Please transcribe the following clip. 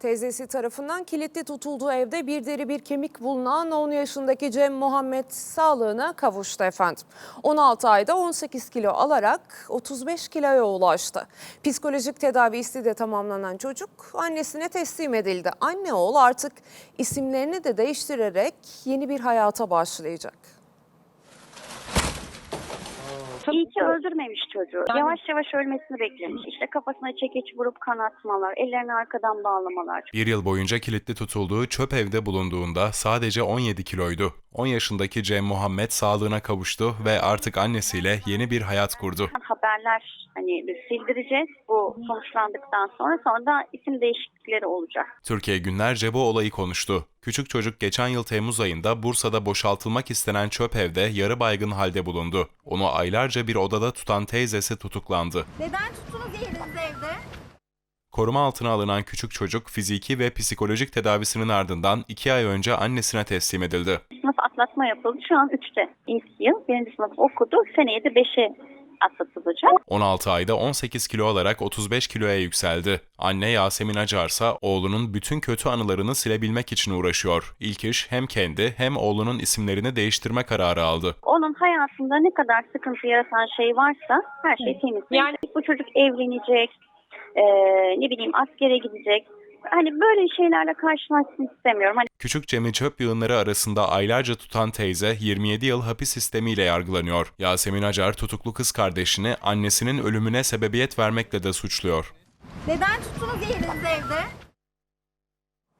Teyzesi tarafından kilitli tutulduğu evde bir deri bir kemik bulunan 10 yaşındaki Cem Muhammed sağlığına kavuştu efendim. 16 ayda 18 kilo alarak 35 kiloya ulaştı. Psikolojik tedavisi de tamamlanan çocuk annesine teslim edildi. Anne oğul artık isimlerini de değiştirerek yeni bir hayata başlayacak. İyi ki öldürmemiş çocuğu. Yavaş yavaş ölmesini beklemiş. İşte kafasına çekiç vurup kanatmalar, ellerini arkadan bağlamalar. Bir yıl boyunca kilitli tutulduğu çöp evde bulunduğunda sadece 17 kiloydu. 10 yaşındaki Cem Muhammed sağlığına kavuştu ve artık annesiyle yeni bir hayat kurdu. Haberler hani biz sildireceğiz bu sonuçlandıktan sonra sonra da isim değişiklikleri olacak. Türkiye günlerce bu olayı konuştu. Küçük çocuk geçen yıl Temmuz ayında Bursa'da boşaltılmak istenen çöp evde yarı baygın halde bulundu. Onu aylarca bir odada tutan teyzesi tutuklandı. Neden tuttunuz yerinizi evde? Koruma altına alınan küçük çocuk fiziki ve psikolojik tedavisinin ardından 2 ay önce annesine teslim edildi. Sınıf atlatma yapıldı. Şu an 3'te. İlk yıl birinci sınıf okudu. Seneye de 5'e atlatılacak. 16 ayda 18 kilo alarak 35 kiloya yükseldi. Anne Yasemin Acarsa oğlunun bütün kötü anılarını silebilmek için uğraşıyor. İlk iş hem kendi hem oğlunun isimlerini değiştirme kararı aldı. Onun hayatında ne kadar sıkıntı yaratan şey varsa her şey temizleyecek. Yani- Bu çocuk evlenecek, eee, ne bileyim askere gidecek. Hani böyle şeylerle karşılaşsın istemiyorum. Hani Küçük Cem'i çöp yığınları arasında aylarca tutan teyze 27 yıl hapis sistemiyle yargılanıyor. Yasemin Acar tutuklu kız kardeşini annesinin ölümüne sebebiyet vermekle de suçluyor. Neden tuttunuz yerinizi evde?